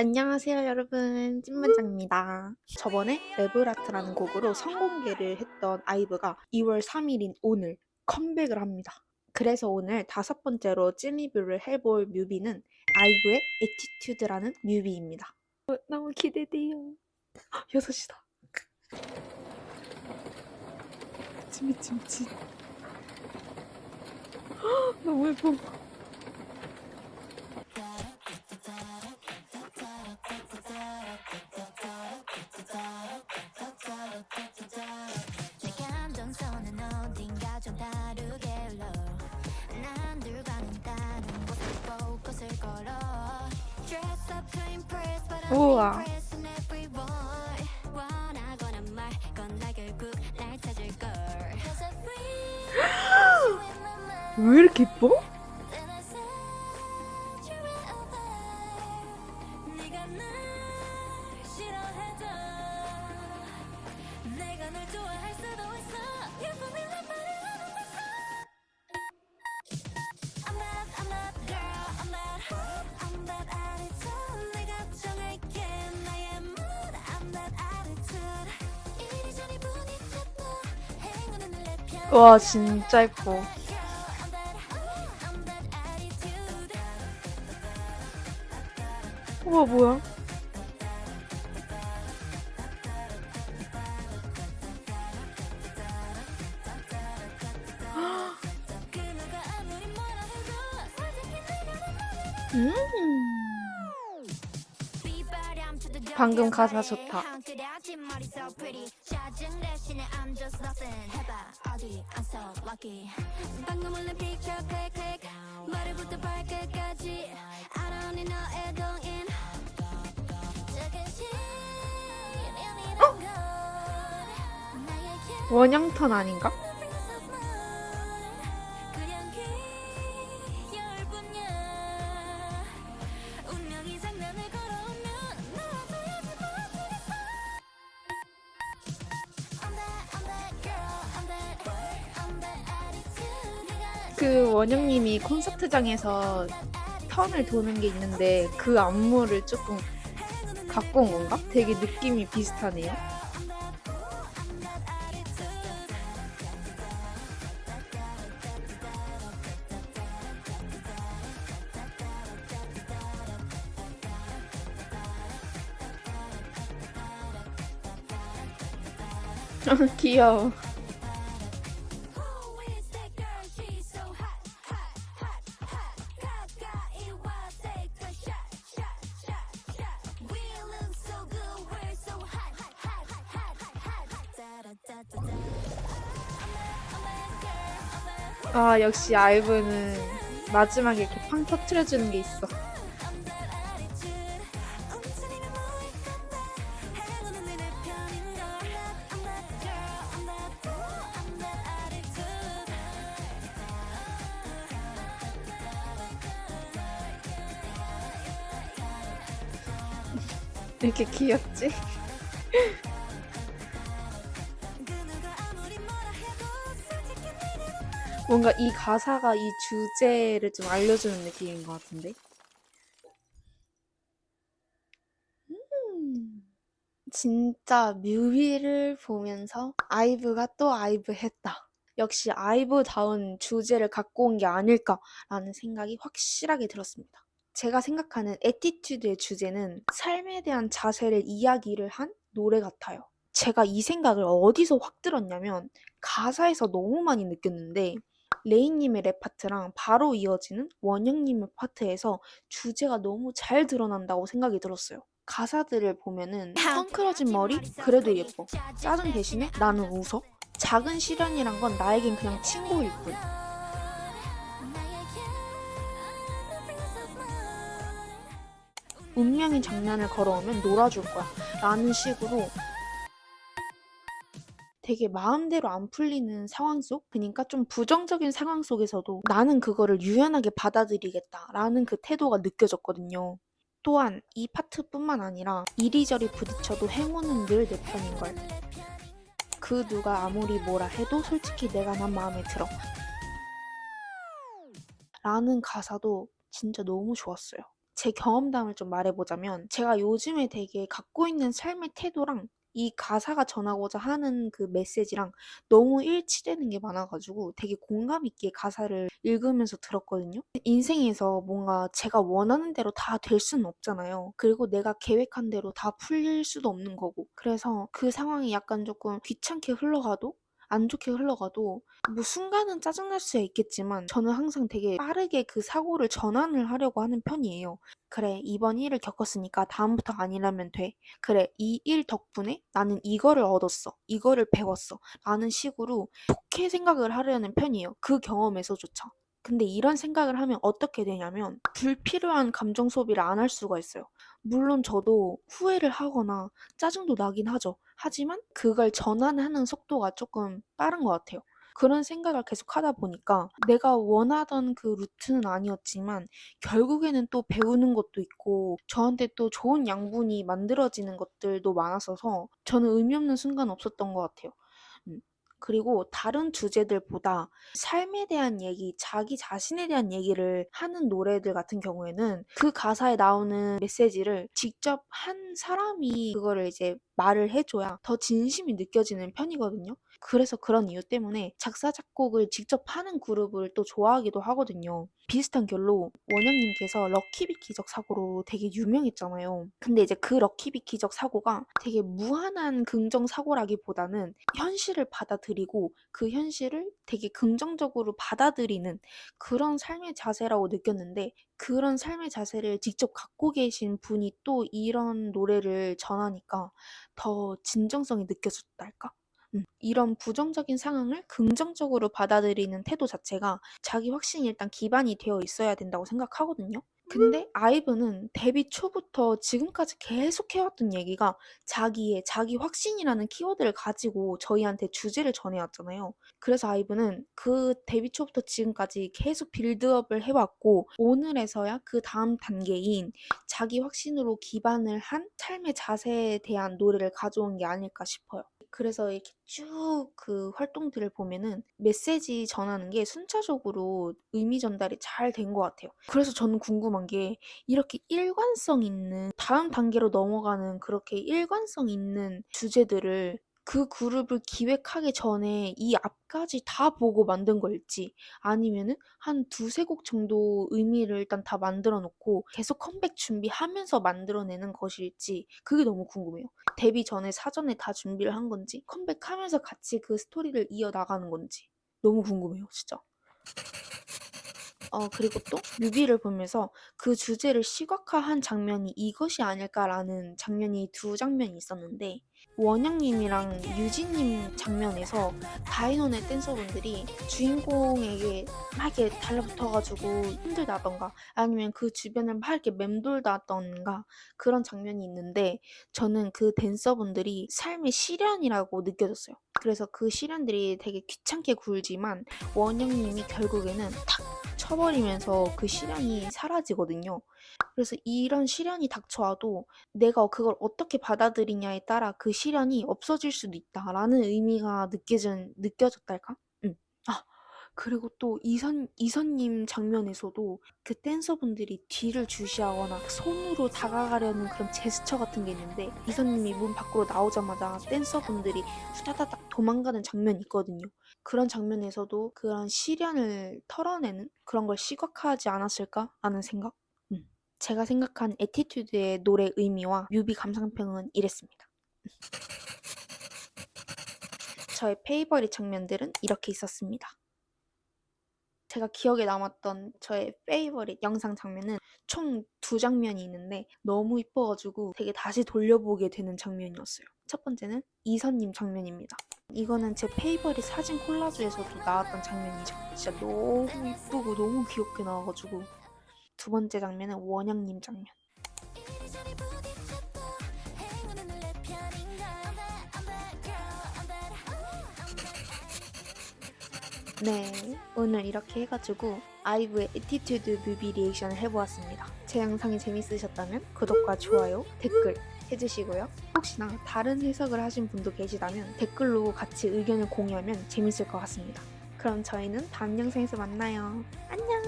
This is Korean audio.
안녕하세요 여러분. 찐문장입니다. 저번에 레브라트라는 곡으로 선공개를 했던 아이브가 2월 3일인 오늘 컴백을 합니다. 그래서 오늘 다섯 번째로 찐 리뷰를 해볼 뮤비는 아이브의 에티튜드라는 뮤비입니다. 어, 너무 기대돼요. 6시다. 미친 미친 미친 너무 예뻐 mind 왜 이렇게 예뻐? 와 진짜 예뻐. 우와 뭐야? 음. 방금 가사 좋다. 방금 올린 picture click click 머리부터 발끝까지. 알아오니 너의 동인. 작은 시련이란 건 나에게 원형턴 아닌가? 그 원영님이 콘서트장에서 턴을 도는 게 있는데 그 안무를 조금 갖고 온 건가? 되게 느낌이 비슷하네요. 귀여워. 아 역시 아이브는 마지막에 이렇게 팡 터트려주는 게 있어. Attitude. 움츠리 뭔가 이 가사가 이 주제를 좀 알려주는 느낌인 것 같은데. 음, 진짜 뮤비를 보면서 아이브가 또 아이브 했다. 역시 아이브다운 주제를 갖고 온 게 아닐까라는 생각이 확실하게 들었습니다. 제가 생각하는 에티튜드의 주제는 삶에 대한 자세를 이야기를 한 노래 같아요. 제가 이 생각을 어디서 확 들었냐면 가사에서 너무 많이 느꼈는데 레이님의 랩 파트랑 바로 이어지는 원영님의 파트에서 주제가 너무 잘 드러난다고 생각이 들었어요. 가사들을 보면은 헝클어진 머리 그래도 예뻐. 짜증 대신에 나는 웃어. 작은 시련이란 건 나에겐 그냥 친구일 뿐. 운명이 장난을 걸어오면 놀아줄 거야. 라는 식으로 되게 마음대로 안 풀리는 상황 속, 그러니까 좀 부정적인 상황 속에서도 나는 그거를 유연하게 받아들이겠다라는 그 태도가 느껴졌거든요. 또한 이 파트뿐만 아니라 이리저리 부딪혀도 행운은 늘 내 편인 걸. 그 누가 아무리 뭐라 해도 솔직히 내가 난 마음에 들어. 라는 가사도 진짜 너무 좋았어요. 제 경험담을 좀 말해보자면 제가 요즘에 되게 갖고 있는 삶의 태도랑 이 가사가 전하고자 하는 그 메시지랑 너무 일치되는 게 많아가지고 되게 공감 있게 가사를 읽으면서 들었거든요. 인생에서 뭔가 제가 원하는 대로 다 될 수는 없잖아요. 그리고 내가 계획한 대로 다 풀릴 수도 없는 거고. 그래서 그 상황이 약간 조금 귀찮게 흘러가도 안 좋게 흘러가도 뭐 순간은 짜증날 수 있겠지만 저는 항상 되게 빠르게 그 사고를 전환을 하려고 하는 편이에요. 그래, 이번 일을 겪었으니까 다음부터 아니라면 돼. 그래, 이 일 덕분에 나는 이거를 얻었어. 이거를 배웠어. 라는 식으로 좋게 생각을 하려는 편이에요. 그 경험에서조차. 근데 이런 생각을 하면 어떻게 되냐면 불필요한 감정 소비를 안 할 수가 있어요. 물론 저도 후회를 하거나 짜증도 나긴 하죠. 하지만 그걸 전환하는 속도가 조금 빠른 것 같아요. 그런 생각을 계속 하다 보니까 내가 원하던 그 루트는 아니었지만 결국에는 또 배우는 것도 있고 저한테 또 좋은 양분이 만들어지는 것들도 많았어서 저는 의미 없는 순간 없었던 것 같아요. 음. 그리고 다른 주제들보다 삶에 대한 얘기, 자기 자신에 대한 얘기를 하는 노래들 같은 경우에는 그 가사에 나오는 메시지를 직접 한 사람이 그거를 이제 말을 해줘야 더 진심이 느껴지는 편이거든요. 그래서 그런 이유 때문에 작사, 작곡을 직접 하는 그룹을 또 좋아하기도 하거든요. 비슷한 결로 원영님께서 럭키비 기적 사고로 되게 유명했잖아요. 근데 이제 그 럭키비 기적 사고가 되게 무한한 긍정 사고라기보다는 현실을 받아들이고 그 현실을 되게 긍정적으로 받아들이는 그런 삶의 자세라고 느꼈는데 그런 삶의 자세를 직접 갖고 계신 분이 또 이런 노래를 전하니까 더 진정성이 느껴졌달까? 음, 이런 부정적인 상황을 긍정적으로 받아들이는 태도 자체가 자기 확신이 일단 기반이 되어 있어야 된다고 생각하거든요. 근데 아이브는 데뷔 초부터 지금까지 계속 해왔던 얘기가 자기의 자기 확신이라는 키워드를 가지고 저희한테 주제를 전해왔잖아요. 그래서 아이브는 그 데뷔 초부터 지금까지 계속 빌드업을 해왔고 오늘에서야 그 다음 단계인 자기 확신으로 기반을 한 삶의 자세에 대한 노래를 가져온 게 아닐까 싶어요. 그래서 이렇게 쭉 그 활동들을 보면은 메시지 전하는 게 순차적으로 의미 전달이 잘 된 것 같아요. 그래서 저는 궁금한 게 이렇게 일관성 있는 다음 단계로 넘어가는 그렇게 일관성 있는 주제들을 그 그룹을 기획하기 전에 이 앞까지 다 보고 만든 걸지 아니면은 한 두세 곡 정도 의미를 일단 다 만들어 놓고 계속 컴백 준비하면서 만들어내는 것일지 그게 너무 궁금해요. 데뷔 전에 사전에 다 준비를 한 건지 컴백하면서 같이 그 스토리를 이어나가는 건지 너무 궁금해요 진짜. 어 그리고 또 뮤비를 보면서 그 주제를 시각화한 장면이 이것이 아닐까라는 장면이 두 장면이 있었는데 원영님이랑 유진님 장면에서 다이논의 댄서분들이 주인공에게 막 이렇게 달라붙어가지고 힘들다던가 아니면 그 주변을 막 이렇게 맴돌다던가 그런 장면이 있는데 저는 그 댄서분들이 삶의 시련이라고 느껴졌어요. 그래서 그 시련들이 되게 귀찮게 굴지만 원영님이 결국에는 탁 쳐버리면서 그 시련이 사라지거든요. 그래서 이런 시련이 닥쳐와도 내가 그걸 어떻게 받아들이냐에 따라 그 시련이 없어질 수도 있다라는 의미가 느껴진, 느껴졌달까? 그리고 또 이선, 이선님 장면에서도 그 댄서분들이 뒤를 주시하거나 손으로 다가가려는 그런 제스처 같은 게 있는데 이선님이 문 밖으로 나오자마자 댄서분들이 후다다닥 도망가는 장면이 있거든요. 그런 장면에서도 그런 시련을 털어내는 그런 걸 시각화하지 않았을까 하는 생각? 음. 제가 생각한 에티튜드의 노래 의미와 뮤비 감상평은 이랬습니다. 저의 페이버릿 장면들은 이렇게 있었습니다. 제가 기억에 남았던 저의 페이버릿 영상 장면은 총 두 장면이 있는데 너무 이뻐가지고 되게 다시 돌려보게 되는 장면이었어요. 첫 번째는 이선님 장면입니다. 이거는 제 페이버릿 사진 콜라주에서도 나왔던 장면이죠. 진짜 너무 이쁘고 너무 귀엽게 나와가지고 두 번째 장면은 원영님 장면. 네, 오늘 이렇게 해가지고 아이브의 에티튜드 뮤비 리액션을 해보았습니다. 제 영상이 재밌으셨다면 구독과 좋아요, 댓글 해주시고요. 혹시나 다른 해석을 하신 분도 계시다면 댓글로 같이 의견을 공유하면 재밌을 것 같습니다. 그럼 저희는 다음 영상에서 만나요. 안녕!